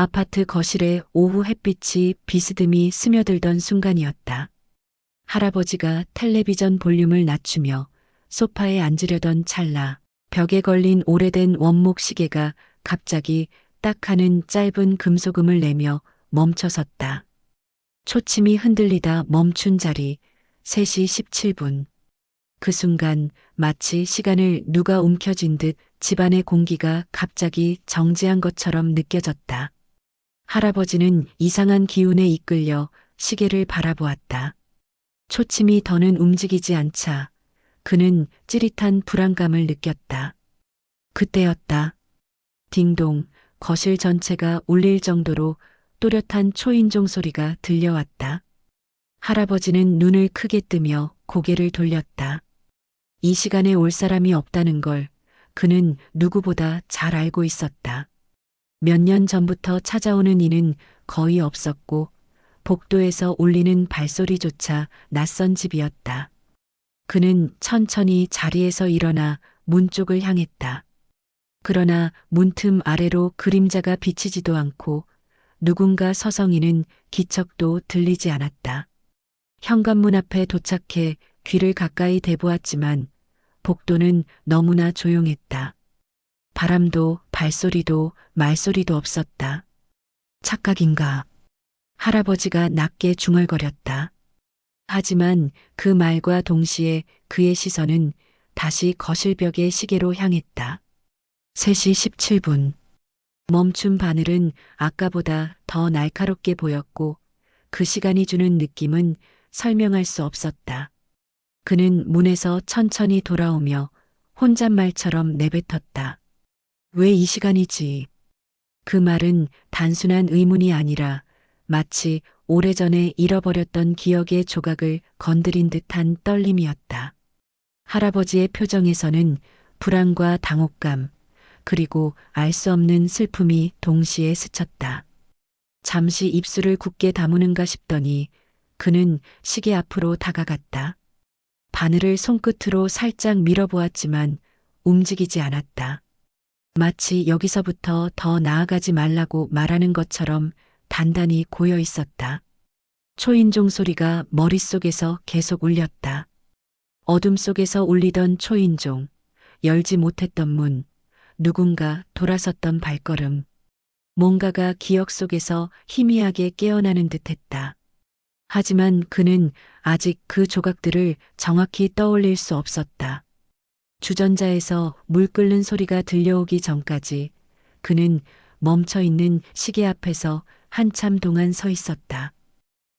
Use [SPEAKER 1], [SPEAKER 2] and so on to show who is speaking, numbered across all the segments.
[SPEAKER 1] 아파트 거실에 오후 햇빛이 비스듬히 스며들던 순간이었다. 할아버지가 텔레비전 볼륨을 낮추며 소파에 앉으려던 찰나 벽에 걸린 오래된 원목 시계가 갑자기 딱 하는 짧은 금속음을 내며 멈춰섰다. 초침이 흔들리다 멈춘 자리 3시 17분. 그 순간 마치 시간을 누가 움켜쥔 듯 집안의 공기가 갑자기 정지한 것처럼 느껴졌다. 할아버지는 이상한 기운에 이끌려 시계를 바라보았다. 초침이 더는 움직이지 않자 그는 찌릿한 불안감을 느꼈다. 그때였다. 딩동, 거실 전체가 울릴 정도로 또렷한 초인종 소리가 들려왔다. 할아버지는 눈을 크게 뜨며 고개를 돌렸다. 이 시간에 올 사람이 없다는 걸 그는 누구보다 잘 알고 있었다. 몇 년 전부터 찾아오는 이는 거의 없었고 복도에서 울리는 발소리조차 낯선 집이었다. 그는 천천히 자리에서 일어나 문 쪽을 향했다. 그러나 문틈 아래로 그림자가 비치지도 않고 누군가 서성이는 기척도 들리지 않았다. 현관문 앞에 도착해 귀를 가까이 대보았지만 복도는 너무나 조용했다. 바람도 발소리도 말소리도 없었다. 착각인가? 할아버지가 낮게 중얼거렸다. 하지만 그 말과 동시에 그의 시선은 다시 거실벽의 시계로 향했다. 3시 17분. 멈춘 바늘은 아까보다 더 날카롭게 보였고 그 시간이 주는 느낌은 설명할 수 없었다. 그는 문에서 천천히 돌아오며 혼잣말처럼 내뱉었다. 왜 이 시간이지? 그 말은 단순한 의문이 아니라 마치 오래전에 잃어버렸던 기억의 조각을 건드린 듯한 떨림이었다. 할아버지의 표정에서는 불안과 당혹감, 그리고 알 수 없는 슬픔이 동시에 스쳤다. 잠시 입술을 굳게 다무는가 싶더니 그는 시계 앞으로 다가갔다. 바늘을 손끝으로 살짝 밀어보았지만 움직이지 않았다. 마치 여기서부터 더 나아가지 말라고 말하는 것처럼 단단히 고여 있었다. 초인종 소리가 머릿속에서 계속 울렸다. 어둠 속에서 울리던 초인종, 열지 못했던 문, 누군가 돌아섰던 발걸음. 뭔가가 기억 속에서 희미하게 깨어나는 듯 했다. 하지만 그는 아직 그 조각들을 정확히 떠올릴 수 없었다. 주전자에서 물 끓는 소리가 들려오기 전까지 그는 멈춰 있는 시계 앞에서 한참 동안 서 있었다.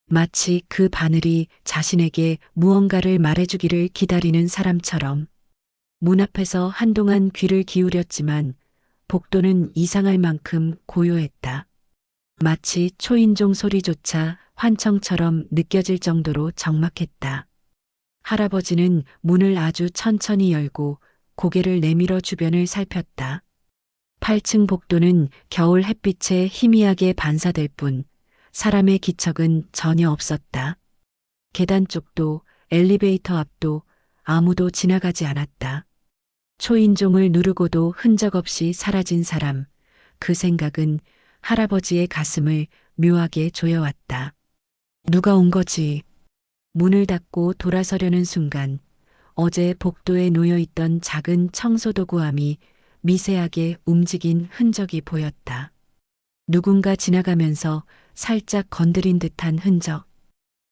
[SPEAKER 1] 마치 그 바늘이 자신에게 무언가를 말해주기를 기다리는 사람처럼 문 앞에서 한동안 귀를 기울였지만 복도는 이상할 만큼 고요했다. 마치 초인종 소리조차 환청처럼 느껴질 정도로 적막했다. 할아버지는 문을 아주 천천히 열고 고개를 내밀어 주변을 살폈다. 8층 복도는 겨울 햇빛에 희미하게 반사될 뿐 사람의 기척은 전혀 없었다. 계단 쪽도 엘리베이터 앞도 아무도 지나가지 않았다. 초인종을 누르고도 흔적 없이 사라진 사람. 그 생각은 할아버지의 가슴을 묘하게 조여왔다. 누가 온 거지? 문을 닫고 돌아서려는 순간 어제 복도에 놓여 있던 작은 청소도구함이 미세하게 움직인 흔적이 보였다. 누군가 지나가면서 살짝 건드린 듯한 흔적.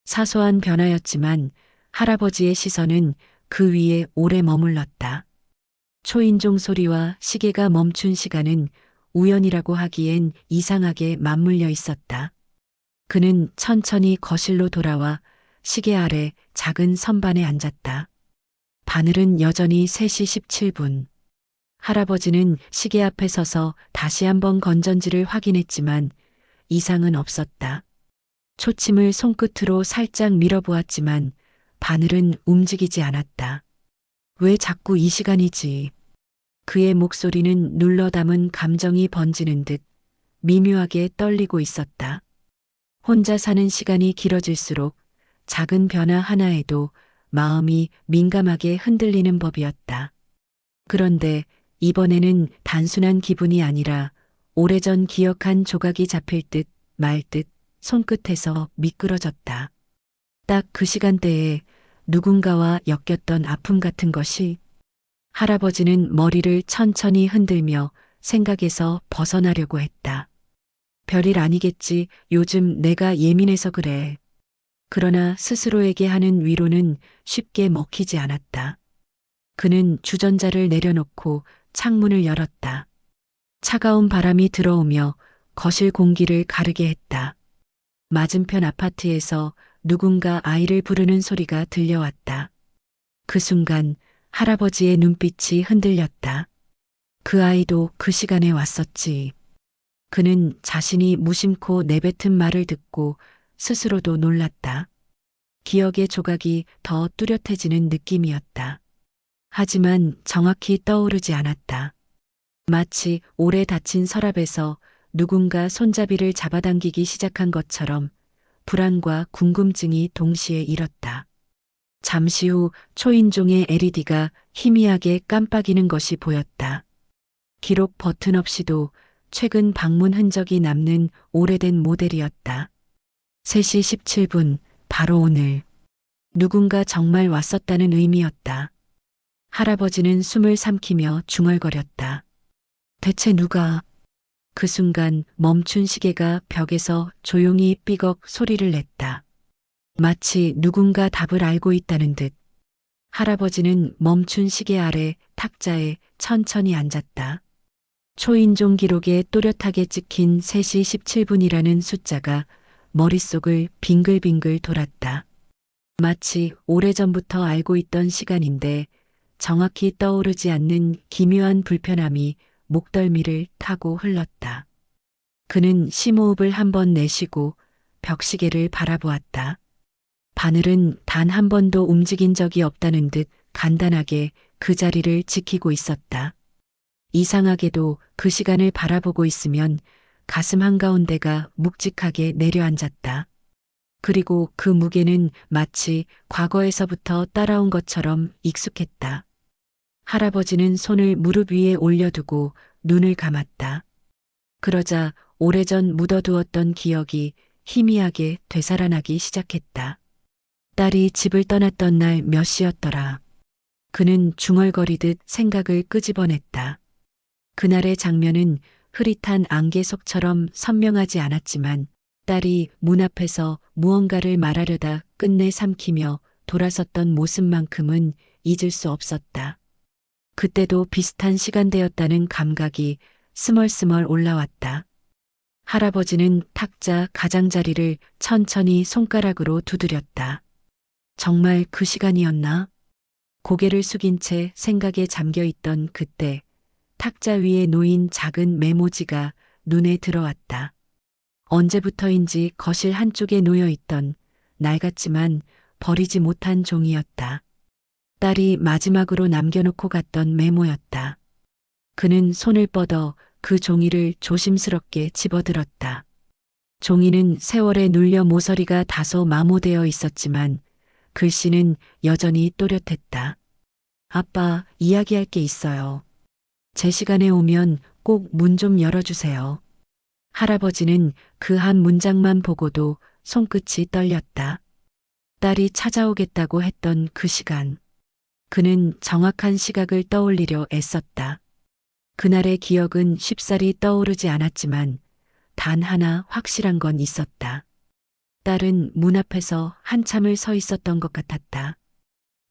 [SPEAKER 1] 사소한 변화였지만 할아버지의 시선은 그 위에 오래 머물렀다. 초인종 소리와 시계가 멈춘 시간은 우연이라고 하기엔 이상하게 맞물려 있었다. 그는 천천히 거실로 돌아와 시계 아래 작은 선반에 앉았다. 바늘은 여전히 3시 17분. 할아버지는 시계 앞에 서서 다시 한번 건전지를 확인했지만 이상은 없었다. 초침을 손끝으로 살짝 밀어보았지만 바늘은 움직이지 않았다. 왜 자꾸 이 시간이지? 그의 목소리는 눌러 담은 감정이 번지는 듯 미묘하게 떨리고 있었다. 혼자 사는 시간이 길어질수록 작은 변화 하나에도 마음이 민감하게 흔들리는 법이었다. 그런데 이번에는 단순한 기분이 아니라 오래전 기억한 조각이 잡힐 듯 말 듯 손끝에서 미끄러졌다. 딱 그 시간대에 누군가와 엮였던 아픔 같은 것이 할아버지는 머리를 천천히 흔들며 생각에서 벗어나려고 했다. 별일 아니겠지. 요즘 내가 예민해서 그래. 그러나 스스로에게 하는 위로는 쉽게 먹히지 않았다. 그는 주전자를 내려놓고 창문을 열었다. 차가운 바람이 들어오며 거실 공기를 가르게 했다. 맞은편 아파트에서 누군가 아이를 부르는 소리가 들려왔다. 그 순간 할아버지의 눈빛이 흔들렸다. 그 아이도 그 시간에 왔었지. 그는 자신이 무심코 내뱉은 말을 듣고 스스로도 놀랐다. 기억의 조각이 더 뚜렷해지는 느낌이었다. 하지만 정확히 떠오르지 않았다. 마치 오래 닫힌 서랍에서 누군가 손잡이를 잡아당기기 시작한 것처럼 불안과 궁금증이 동시에 일었다. 잠시 후 초인종의 LED가 희미하게 깜빡이는 것이 보였다. 기록 버튼 없이도 최근 방문 흔적이 남는 오래된 모델이었다. 3시 17분, 바로 오늘. 누군가 정말 왔었다는 의미였다. 할아버지는 숨을 삼키며 중얼거렸다. 대체 누가? 그 순간 멈춘 시계가 벽에서 조용히 삐걱 소리를 냈다. 마치 누군가 답을 알고 있다는 듯. 할아버지는 멈춘 시계 아래 탁자에 천천히 앉았다. 초인종 기록에 또렷하게 찍힌 3시 17분이라는 숫자가 머릿속을 빙글빙글 돌았다. 마치 오래전부터 알고 있던 시간인데 정확히 떠오르지 않는 기묘한 불편함이 목덜미를 타고 흘렀다. 그는 심호흡을 한 번 내쉬고 벽시계를 바라보았다. 바늘은 단 한 번도 움직인 적이 없다는 듯 간단하게 그 자리를 지키고 있었다. 이상하게도 그 시간을 바라보고 있으면 가슴 한가운데가 묵직하게 내려앉았다. 그리고 그 무게는 마치 과거에서부터 따라온 것처럼 익숙했다. 할아버지는 손을 무릎 위에 올려두고 눈을 감았다. 그러자 오래전 묻어두었던 기억이 희미하게 되살아나기 시작했다. 딸이 집을 떠났던 날 몇 시였더라. 그는 중얼거리듯 생각을 끄집어냈다. 그날의 장면은 흐릿한 안개 속처럼 선명하지 않았지만 딸이 문 앞에서 무언가를 말하려다 끝내 삼키며 돌아섰던 모습만큼은 잊을 수 없었다. 그때도 비슷한 시간대였다는 감각이 스멀스멀 올라왔다. 할아버지는 탁자 가장자리를 천천히 손가락으로 두드렸다. 정말 그 시간이었나? 고개를 숙인 채 생각에 잠겨 있던 그때 탁자 위에 놓인 작은 메모지가 눈에 들어왔다. 언제부터인지 거실 한쪽에 놓여 있던 낡았지만 버리지 못한 종이였다. 딸이 마지막으로 남겨놓고 갔던 메모였다. 그는 손을 뻗어 그 종이를 조심스럽게 집어들었다. 종이는 세월에 눌려 모서리가 다소 마모되어 있었지만 글씨는 여전히 또렷했다. 아빠, 이야기할 게 있어요. 제 시간에 오면 꼭 문 좀 열어주세요. 할아버지는 그 한 문장만 보고도 손끝이 떨렸다. 딸이 찾아오겠다고 했던 그 시간. 그는 정확한 시각을 떠올리려 애썼다. 그날의 기억은 쉽사리 떠오르지 않았지만 단 하나 확실한 건 있었다. 딸은 문 앞에서 한참을 서 있었던 것 같았다.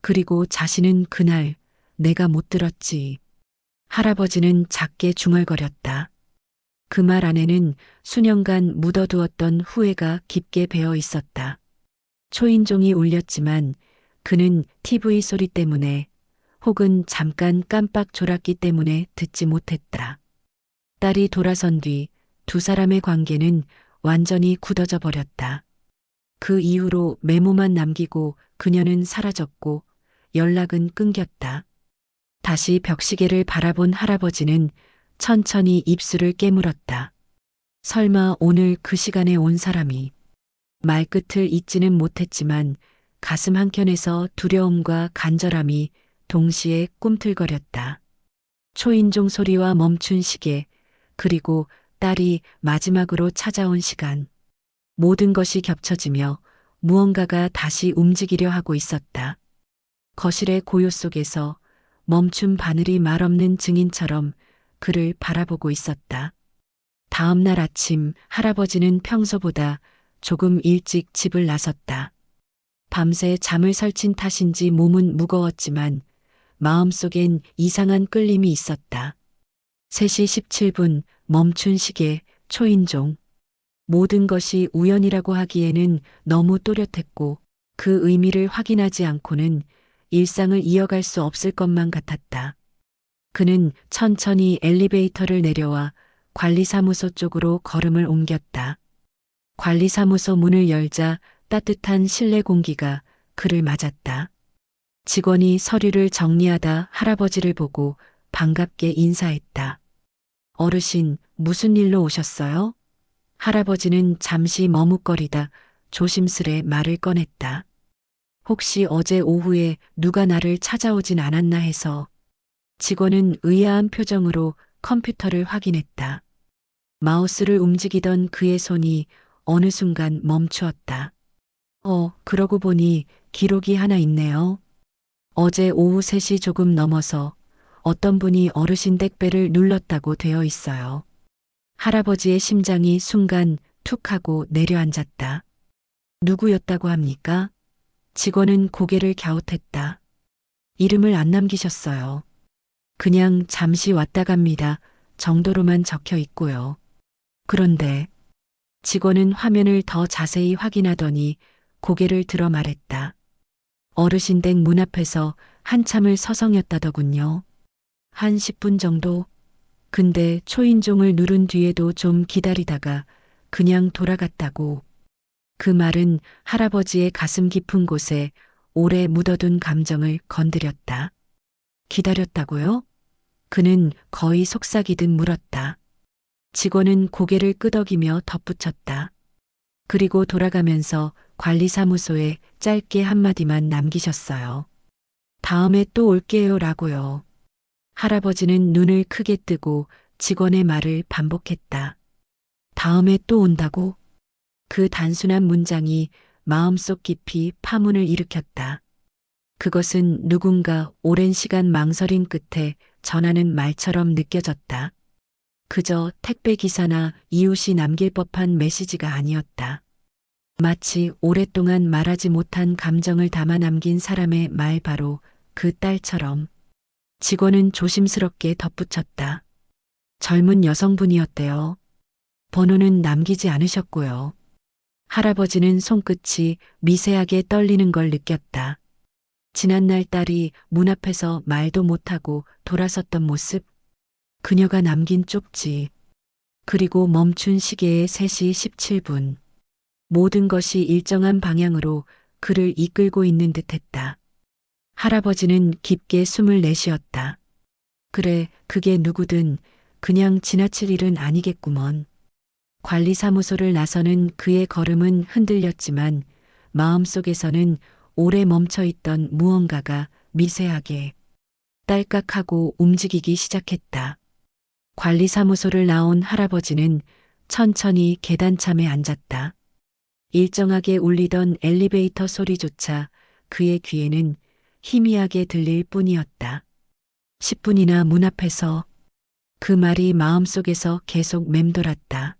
[SPEAKER 1] 그리고 자신은 그날 내가 못 들었지. 할아버지는 작게 중얼거렸다. 그 말 안에는 수년간 묻어두었던 후회가 깊게 배어 있었다. 초인종이 울렸지만 그는 TV 소리 때문에 혹은 잠깐 깜빡 졸았기 때문에 듣지 못했다. 딸이 돌아선 뒤 두 사람의 관계는 완전히 굳어져 버렸다. 그 이후로 메모만 남기고 그녀는 사라졌고 연락은 끊겼다. 다시 벽시계를 바라본 할아버지는 천천히 입술을 깨물었다. 설마 오늘 그 시간에 온 사람이 말끝을 잇지는 못했지만 가슴 한켠에서 두려움과 간절함이 동시에 꿈틀거렸다. 초인종 소리와 멈춘 시계, 그리고 딸이 마지막으로 찾아온 시간. 모든 것이 겹쳐지며 무언가가 다시 움직이려 하고 있었다. 거실의 고요 속에서 멈춘 바늘이 말없는 증인처럼 그를 바라보고 있었다. 다음 날 아침 할아버지는 평소보다 조금 일찍 집을 나섰다. 밤새 잠을 설친 탓인지 몸은 무거웠지만 마음속엔 이상한 끌림이 있었다. 3시 17분 멈춘 시계 초인종. 모든 것이 우연이라고 하기에는 너무 또렷했고 그 의미를 확인하지 않고는 일상을 이어갈 수 없을 것만 같았다. 그는 천천히 엘리베이터를 내려와 관리사무소 쪽으로 걸음을 옮겼다. 관리사무소 문을 열자 따뜻한 실내 공기가 그를 맞았다. 직원이 서류를 정리하다 할아버지를 보고 반갑게 인사했다. 어르신, 무슨 일로 오셨어요? 할아버지는 잠시 머뭇거리다 조심스레 말을 꺼냈다. 혹시 어제 오후에 누가 나를 찾아오진 않았나 해서 직원은 의아한 표정으로 컴퓨터를 확인했다. 마우스를 움직이던 그의 손이 어느 순간 멈추었다. 어, 그러고 보니 기록이 하나 있네요. 어제 오후 3시 조금 넘어서 어떤 분이 어르신 댁배를 눌렀다고 되어 있어요. 할아버지의 심장이 순간 툭 하고 내려앉았다. 누구였다고 합니까? 직원은 고개를 갸웃했다. 이름을 안 남기셨어요. 그냥 잠시 왔다 갑니다. 정도로만 적혀 있고요. 그런데 직원은 화면을 더 자세히 확인하더니 고개를 들어 말했다. 어르신 댁 문 앞에서 한참을 서성였다더군요. 한 10분 정도? 근데 초인종을 누른 뒤에도 좀 기다리다가 그냥 돌아갔다고. 그 말은 할아버지의 가슴 깊은 곳에 오래 묻어둔 감정을 건드렸다. 기다렸다고요? 그는 거의 속삭이듯 물었다. 직원은 고개를 끄덕이며 덧붙였다. 그리고 돌아가면서 관리사무소에 짧게 한마디만 남기셨어요. 다음에 또 올게요 라고요. 할아버지는 눈을 크게 뜨고 직원의 말을 반복했다. 다음에 또 온다고? 그 단순한 문장이 마음속 깊이 파문을 일으켰다. 그것은 누군가 오랜 시간 망설임 끝에 전하는 말처럼 느껴졌다. 그저 택배 기사나 이웃이 남길 법한 메시지가 아니었다. 마치 오랫동안 말하지 못한 감정을 담아 남긴 사람의 말 바로 그 딸처럼 직원은 조심스럽게 덧붙였다. 젊은 여성분이었대요. 번호는 남기지 않으셨고요. 할아버지는 손끝이 미세하게 떨리는 걸 느꼈다. 지난날 딸이 문 앞에서 말도 못하고 돌아섰던 모습, 그녀가 남긴 쪽지, 그리고 멈춘 시계의 3시 17분. 모든 것이 일정한 방향으로 그를 이끌고 있는 듯 했다. 할아버지는 깊게 숨을 내쉬었다. 그래, 그게 누구든 그냥 지나칠 일은 아니겠구먼. 관리사무소를 나서는 그의 걸음은 흔들렸지만 마음속에서는 오래 멈춰있던 무언가가 미세하게 딸깍하고 움직이기 시작했다. 관리사무소를 나온 할아버지는 천천히 계단참에 앉았다. 일정하게 울리던 엘리베이터 소리조차 그의 귀에는 희미하게 들릴 뿐이었다. 10분이나 문 앞에서 그 말이 마음속에서 계속 맴돌았다.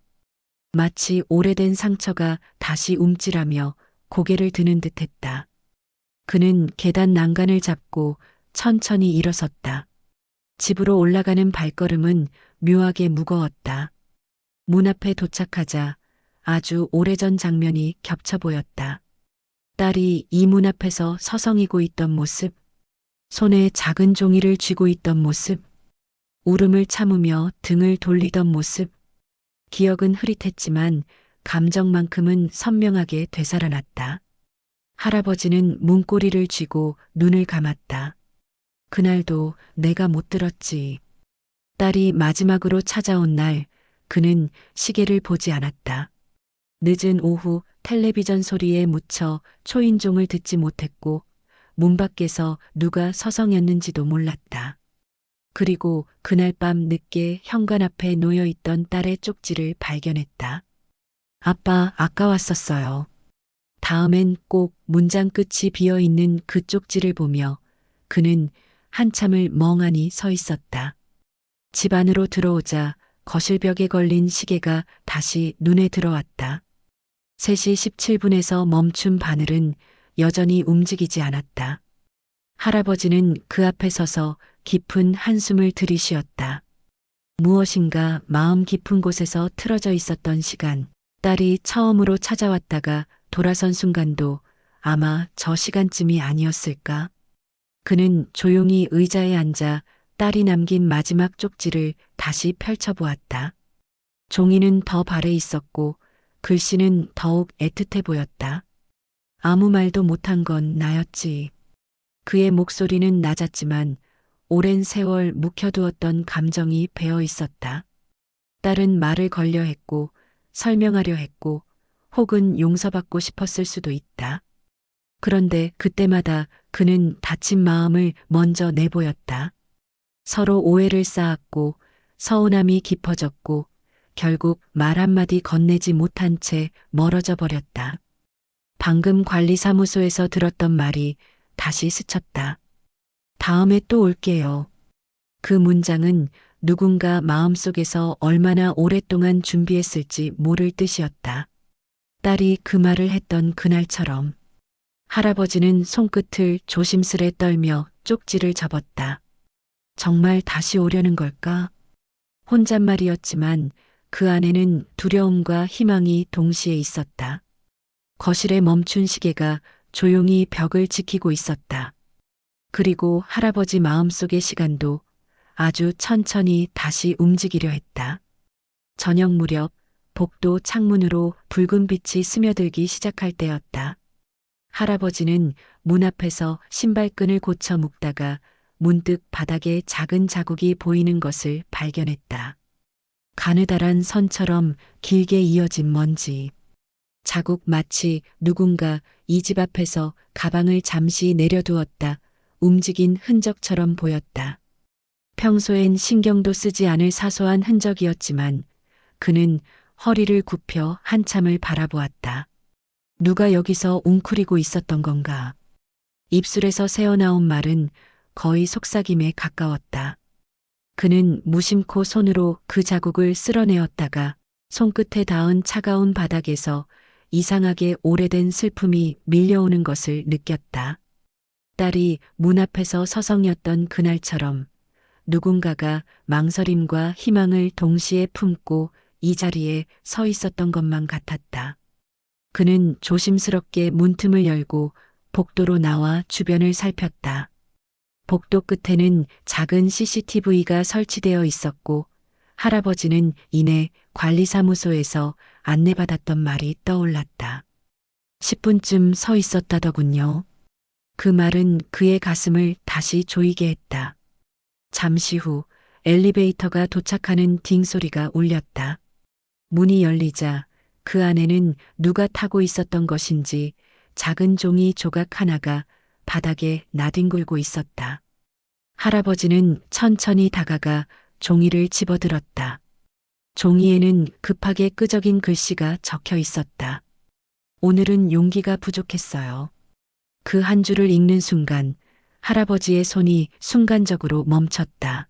[SPEAKER 1] 마치 오래된 상처가 다시 움찔하며 고개를 드는 듯 했다. 그는 계단 난간을 잡고 천천히 일어섰다. 집으로 올라가는 발걸음은 묘하게 무거웠다. 문 앞에 도착하자 아주 오래전 장면이 겹쳐 보였다. 딸이 이 문 앞에서 서성이고 있던 모습, 손에 작은 종이를 쥐고 있던 모습, 울음을 참으며 등을 돌리던 모습, 기억은 흐릿했지만 감정만큼은 선명하게 되살아났다. 할아버지는 문고리를 쥐고 눈을 감았다. 그날도 내가 못 들었지. 딸이 마지막으로 찾아온 날 그는 시계를 보지 않았다. 늦은 오후 텔레비전 소리에 묻혀 초인종을 듣지 못했고 문 밖에서 누가 서성였는지도 몰랐다. 그리고 그날 밤 늦게 현관 앞에 놓여 있던 딸의 쪽지를 발견했다. 아빠, 아까 왔었어요. 다음엔 꼭 문장 끝이 비어 있는 그 쪽지를 보며 그는 한참을 멍하니 서 있었다. 집 안으로 들어오자 거실벽에 걸린 시계가 다시 눈에 들어왔다. 3시 17분에서 멈춘 바늘은 여전히 움직이지 않았다. 할아버지는 그 앞에 서서 깊은 한숨을 들이쉬었다. 무엇인가 마음 깊은 곳에서 틀어져 있었던 시간, 딸이 처음으로 찾아왔다가 돌아선 순간도 아마 저 시간쯤이 아니었을까? 그는 조용히 의자에 앉아 딸이 남긴 마지막 쪽지를 다시 펼쳐보았다. 종이는 더 발에 있었고 글씨는 더욱 애틋해 보였다. 아무 말도 못한 건 나였지. 그의 목소리는 낮았지만 오랜 세월 묵혀두었던 감정이 배어 있었다. 딸은 말을 걸려 했고 설명하려 했고 혹은 용서받고 싶었을 수도 있다. 그런데 그때마다 그는 다친 마음을 먼저 내보였다. 서로 오해를 쌓았고 서운함이 깊어졌고 결국 말 한마디 건네지 못한 채 멀어져 버렸다. 방금 관리사무소에서 들었던 말이 다시 스쳤다. 다음에 또 올게요. 그 문장은 누군가 마음속에서 얼마나 오랫동안 준비했을지 모를 뜻이었다. 딸이 그 말을 했던 그날처럼 할아버지는 손끝을 조심스레 떨며 쪽지를 접었다. 정말 다시 오려는 걸까? 혼잣말이었지만 그 안에는 두려움과 희망이 동시에 있었다. 거실에 멈춘 시계가 조용히 벽을 지키고 있었다. 그리고 할아버지 마음속의 시간도 아주 천천히 다시 움직이려 했다. 저녁 무렵 복도 창문으로 붉은 빛이 스며들기 시작할 때였다. 할아버지는 문 앞에서 신발끈을 고쳐 묶다가 문득 바닥에 작은 자국이 보이는 것을 발견했다. 가느다란 선처럼 길게 이어진 먼지. 자국 마치 누군가 이 집 앞에서 가방을 잠시 내려두었다 움직인 흔적처럼 보였다. 평소엔 신경도 쓰지 않을 사소한 흔적이었지만 그는 허리를 굽혀 한참을 바라보았다. 누가 여기서 웅크리고 있었던 건가? 입술에서 새어나온 말은 거의 속삭임에 가까웠다. 그는 무심코 손으로 그 자국을 쓸어내었다가 손끝에 닿은 차가운 바닥에서 이상하게 오래된 슬픔이 밀려오는 것을 느꼈다. 딸이 문 앞에서 서성였던 그날처럼 누군가가 망설임과 희망을 동시에 품고 이 자리에 서 있었던 것만 같았다. 그는 조심스럽게 문틈을 열고 복도로 나와 주변을 살폈다. 복도 끝에는 작은 CCTV가 설치되어 있었고 할아버지는 이내 관리사무소에서 안내받았던 말이 떠올랐다. 10분쯤 서 있었다더군요. 그 말은 그의 가슴을 다시 조이게 했다. 잠시 후 엘리베이터가 도착하는 딩 소리가 울렸다. 문이 열리자 그 안에는 누가 타고 있었던 것인지 작은 종이 조각 하나가 바닥에 나뒹굴고 있었다. 할아버지는 천천히 다가가 종이를 집어들었다. 종이에는 급하게 끄적인 글씨가 적혀 있었다. 오늘은 용기가 부족했어요. 그 한 줄을 읽는 순간 할아버지의 손이 순간적으로 멈췄다.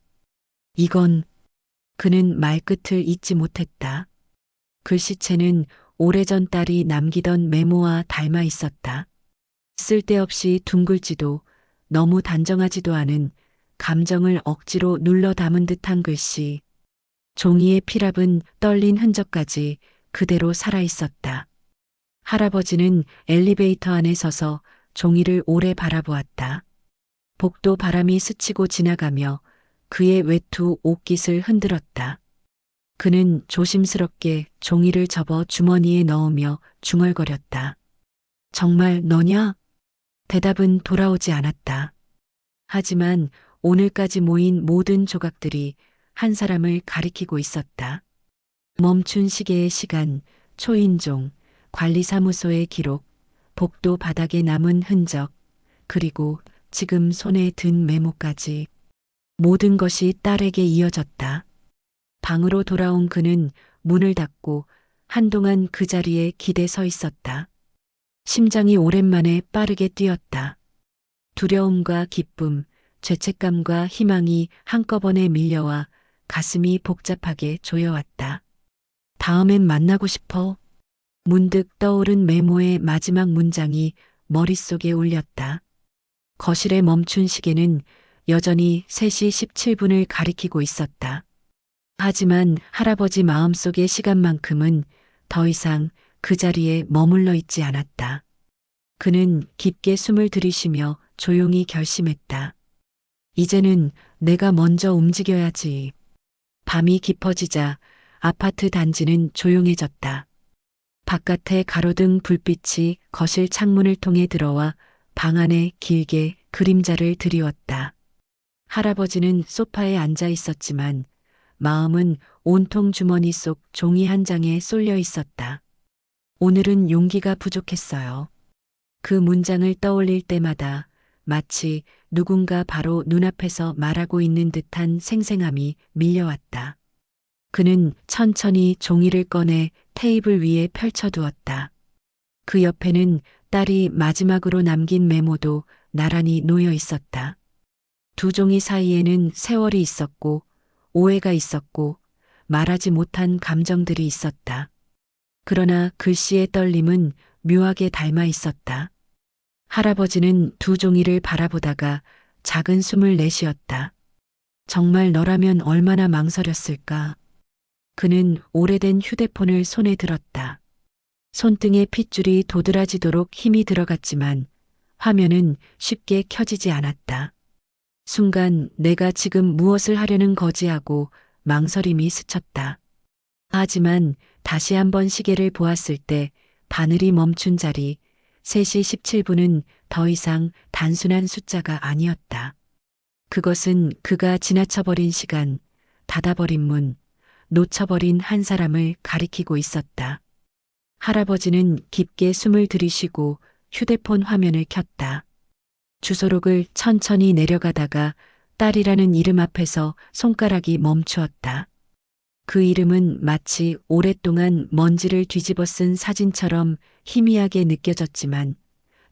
[SPEAKER 1] 이건 그는 말끝을 잊지 못했다. 글씨체는 오래전 딸이 남기던 메모와 닮아 있었다. 쓸데없이 둥글지도 너무 단정하지도 않은 감정을 억지로 눌러 담은 듯한 글씨. 종이의 피랍은 떨린 흔적까지 그대로 살아 있었다. 할아버지는 엘리베이터 안에 서서 종이를 오래 바라보았다. 복도 바람이 스치고 지나가며 그의 외투 옷깃을 흔들었다. 그는 조심스럽게 종이를 접어 주머니에 넣으며 중얼거렸다. 정말 너냐? 대답은 돌아오지 않았다. 하지만 오늘까지 모인 모든 조각들이 한 사람을 가리키고 있었다. 멈춘 시계의 시간, 초인종, 관리사무소의 기록, 복도 바닥에 남은 흔적, 그리고 지금 손에 든 메모까지 모든 것이 딸에게 이어졌다. 방으로 돌아온 그는 문을 닫고 한동안 그 자리에 기대 서 있었다. 심장이 오랜만에 빠르게 뛰었다. 두려움과 기쁨, 죄책감과 희망이 한꺼번에 밀려와 가슴이 복잡하게 조여왔다. 다음엔 만나고 싶어. 문득 떠오른 메모의 마지막 문장이 머릿속에 울렸다. 거실에 멈춘 시계는 여전히 3시 17분을 가리키고 있었다. 하지만 할아버지 마음속의 시간만큼은 더 이상 그 자리에 머물러 있지 않았다. 그는 깊게 숨을 들이쉬며 조용히 결심했다. 이제는 내가 먼저 움직여야지. 밤이 깊어지자 아파트 단지는 조용해졌다. 바깥의 가로등 불빛이 거실 창문을 통해 들어와 방 안에 길게 그림자를 드리웠다. 할아버지는 소파에 앉아 있었지만 마음은 온통 주머니 속 종이 한 장에 쏠려 있었다. 오늘은 용기가 부족했어요. 그 문장을 떠올릴 때마다 마치 누군가 바로 눈앞에서 말하고 있는 듯한 생생함이 밀려왔다. 그는 천천히 종이를 꺼내 테이블 위에 펼쳐두었다. 그 옆에는 딸이 마지막으로 남긴 메모도 나란히 놓여 있었다. 두 종이 사이에는 세월이 있었고, 오해가 있었고, 말하지 못한 감정들이 있었다. 그러나 글씨의 떨림은 묘하게 닮아 있었다. 할아버지는 두 종이를 바라보다가 작은 숨을 내쉬었다. 정말 너라면 얼마나 망설였을까. 그는 오래된 휴대폰을 손에 들었다. 손등에 핏줄이 도드라지도록 힘이 들어갔지만 화면은 쉽게 켜지지 않았다. 순간 내가 지금 무엇을 하려는 거지 하고 망설임이 스쳤다. 하지만 다시 한번 시계를 보았을 때 바늘이 멈춘 자리 3시 17분은 더 이상 단순한 숫자가 아니었다. 그것은 그가 지나쳐버린 시간, 닫아버린 문, 놓쳐버린 한 사람을 가리키고 있었다. 할아버지는 깊게 숨을 들이쉬고 휴대폰 화면을 켰다. 주소록을 천천히 내려가다가 딸이라는 이름 앞에서 손가락이 멈추었다. 그 이름은 마치 오랫동안 먼지를 뒤집어 쓴 사진처럼 희미하게 느껴졌지만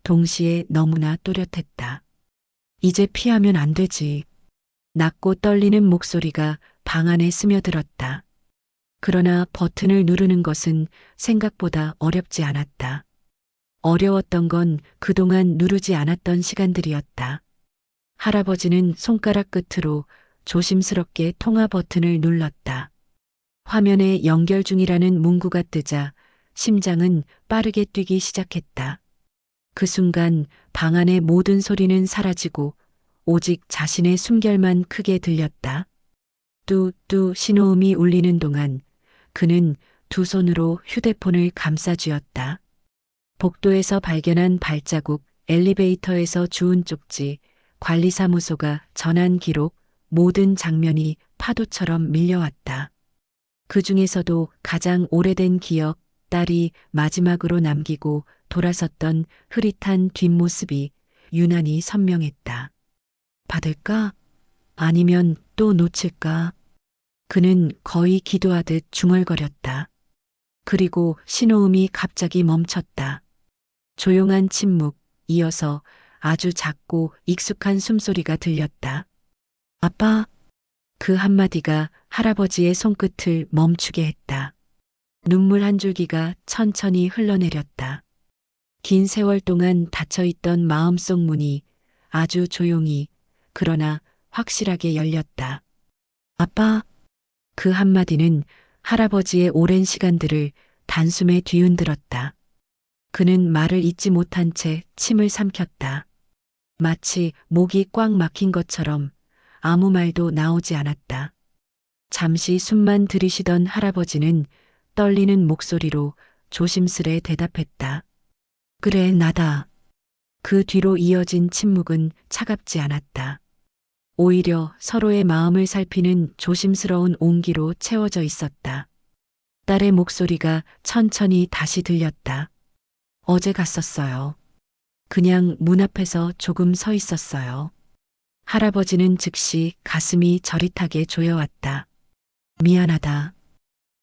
[SPEAKER 1] 동시에 너무나 또렷했다. 이제 피하면 안 되지. 낮고 떨리는 목소리가 방 안에 스며들었다. 그러나 버튼을 누르는 것은 생각보다 어렵지 않았다. 어려웠던 건 그동안 누르지 않았던 시간들이었다. 할아버지는 손가락 끝으로 조심스럽게 통화 버튼을 눌렀다. 화면에 연결 중이라는 문구가 뜨자 심장은 빠르게 뛰기 시작했다. 그 순간 방 안의 모든 소리는 사라지고 오직 자신의 숨결만 크게 들렸다. 뚜뚜 신호음이 울리는 동안 그는 두 손으로 휴대폰을 감싸 쥐었다. 복도에서 발견한 발자국, 엘리베이터에서 주운 쪽지, 관리사무소가 전한 기록, 모든 장면이 파도처럼 밀려왔다. 그 중에서도 가장 오래된 기억, 딸이 마지막으로 남기고 돌아섰던 흐릿한 뒷모습이 유난히 선명했다. 받을까? 아니면 또 놓칠까? 그는 거의 기도하듯 중얼거렸다. 그리고 신호음이 갑자기 멈췄다. 조용한 침묵, 이어서 아주 작고 익숙한 숨소리가 들렸다. 아빠, 그 한마디가 할아버지의 손끝을 멈추게 했다. 눈물 한 줄기가 천천히 흘러내렸다. 긴 세월 동안 닫혀있던 마음속 문이 아주 조용히 그러나 확실하게 열렸다. 아빠, 그 한마디는 할아버지의 오랜 시간들을 단숨에 뒤흔들었다. 그는 말을 잇지 못한 채 침을 삼켰다. 마치 목이 꽉 막힌 것처럼 아무 말도 나오지 않았다. 잠시 숨만 들이쉬던 할아버지는 떨리는 목소리로 조심스레 대답했다. 그래, 나다. 그 뒤로 이어진 침묵은 차갑지 않았다. 오히려 서로의 마음을 살피는 조심스러운 온기로 채워져 있었다. 딸의 목소리가 천천히 다시 들렸다. 어제 갔었어요. 그냥 문 앞에서 조금 서 있었어요. 할아버지는 즉시 가슴이 저릿하게 조여왔다. 미안하다.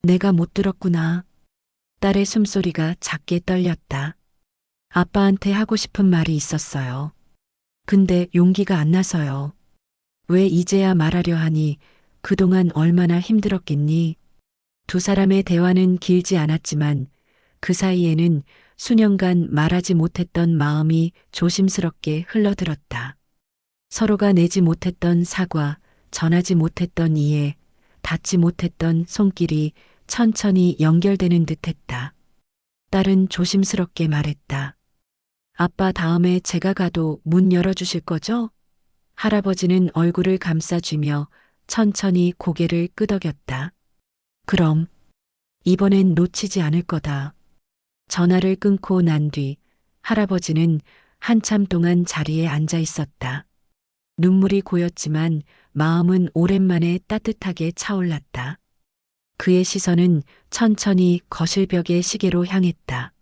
[SPEAKER 1] 내가 못 들었구나. 딸의 숨소리가 작게 떨렸다. 아빠한테 하고 싶은 말이 있었어요. 근데 용기가 안 나서요. 왜 이제야 말하려 하니 그동안 얼마나 힘들었겠니? 두 사람의 대화는 길지 않았지만 그 사이에는 수년간 말하지 못했던 마음이 조심스럽게 흘러들었다. 서로가 내지 못했던 사과, 전하지 못했던 이해, 닿지 못했던 손길이 천천히 연결되는 듯 했다. 딸은 조심스럽게 말했다. 아빠 다음에 제가 가도 문 열어주실 거죠? 할아버지는 얼굴을 감싸주며 천천히 고개를 끄덕였다. 그럼, 이번엔 놓치지 않을 거다. 전화를 끊고 난 뒤 할아버지는 한참 동안 자리에 앉아 있었다. 눈물이 고였지만 마음은 오랜만에 따뜻하게 차올랐다. 그의 시선은 천천히 거실벽의 시계로 향했다.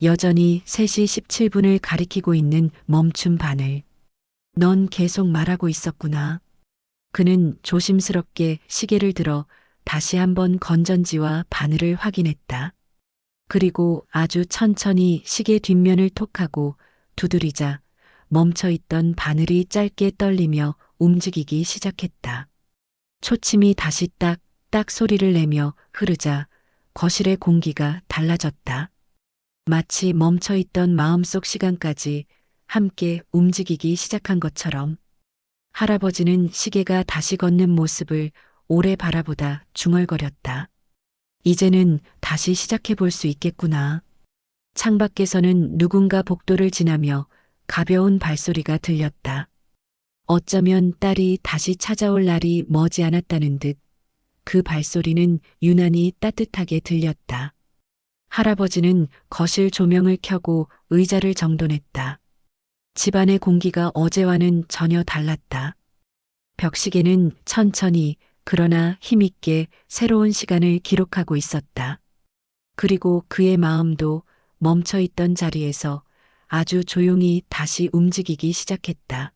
[SPEAKER 1] 여전히 3시 17분을 가리키고 있는 멈춘 바늘. 넌 계속 말하고 있었구나. 그는 조심스럽게 시계를 들어 다시 한번 건전지와 바늘을 확인했다. 그리고 아주 천천히 시계 뒷면을 톡하고 두드리자 멈춰 있던 바늘이 짧게 떨리며 움직이기 시작했다. 초침이 다시 딱, 딱 소리를 내며 흐르자 거실의 공기가 달라졌다. 마치 멈춰 있던 마음속 시간까지 함께 움직이기 시작한 것처럼 할아버지는 시계가 다시 걷는 모습을 오래 바라보다 중얼거렸다. 이제는 다시 시작해 볼 수 있겠구나. 창밖에서는 누군가 복도를 지나며 가벼운 발소리가 들렸다. 어쩌면 딸이 다시 찾아올 날이 머지 않았다는 듯 그 발소리는 유난히 따뜻하게 들렸다. 할아버지는 거실 조명을 켜고 의자를 정돈했다. 집안의 공기가 어제와는 전혀 달랐다. 벽시계는 천천히 그러나 힘있게 새로운 시간을 기록하고 있었다. 그리고 그의 마음도 멈춰 있던 자리에서 아주 조용히 다시 움직이기 시작했다.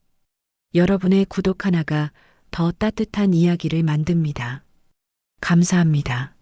[SPEAKER 1] 여러분의 구독 하나가 더 따뜻한 이야기를 만듭니다. 감사합니다.